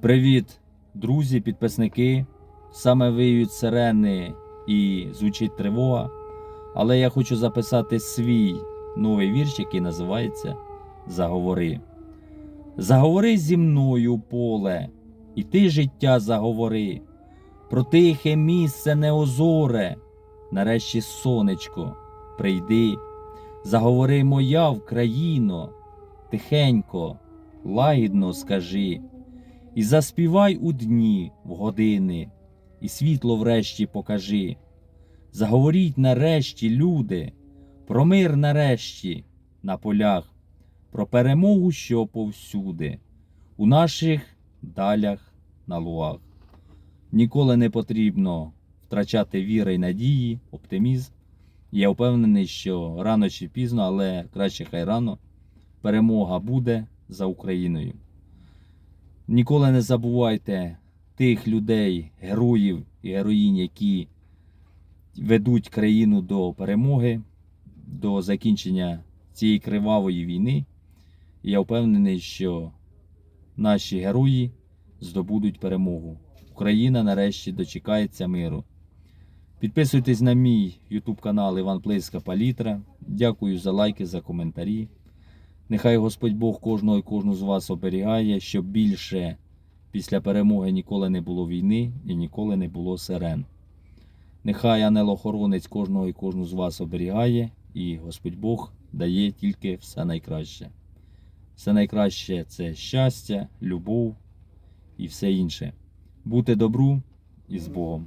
Привіт, друзі, підписники. Саме виють сирени і звучить тривога. Але я хочу записати свій новий вірш, який називається Заговори. Заговори зі мною, поле, і ти життя заговори. Про тихе місце неозоре, нарешті сонечко, прийди. Заговори моя Вкраїно, тихенько, лагідно скажи. І заспівай у дні, в години, і світло врешті покажи. Заговоріть нарешті, люди, про мир нарешті на полях, про перемогу, що повсюди, у наших далях на лугах. Ніколи не потрібно втрачати віри й надії, оптимізм. Я впевнений, що рано чи пізно, але краще хай рано, перемога буде за Україною. Ніколи не забувайте тих людей, героїв і героїнь, які ведуть країну до перемоги, до закінчення цієї кривавої війни. І я впевнений, що наші герої здобудуть перемогу. Україна нарешті дочекається миру. Підписуйтесь на мій YouTube канал Іван Плейська Палітра. Дякую за лайки, за коментарі. Нехай Господь Бог кожного і кожну з вас оберігає, щоб більше після перемоги ніколи не було війни і ніколи не було сирен. Нехай ангел-охоронець кожного і кожну з вас оберігає, і Господь Бог дає тільки все найкраще. Все найкраще це щастя, любов і все інше. Бути добру і з Богом.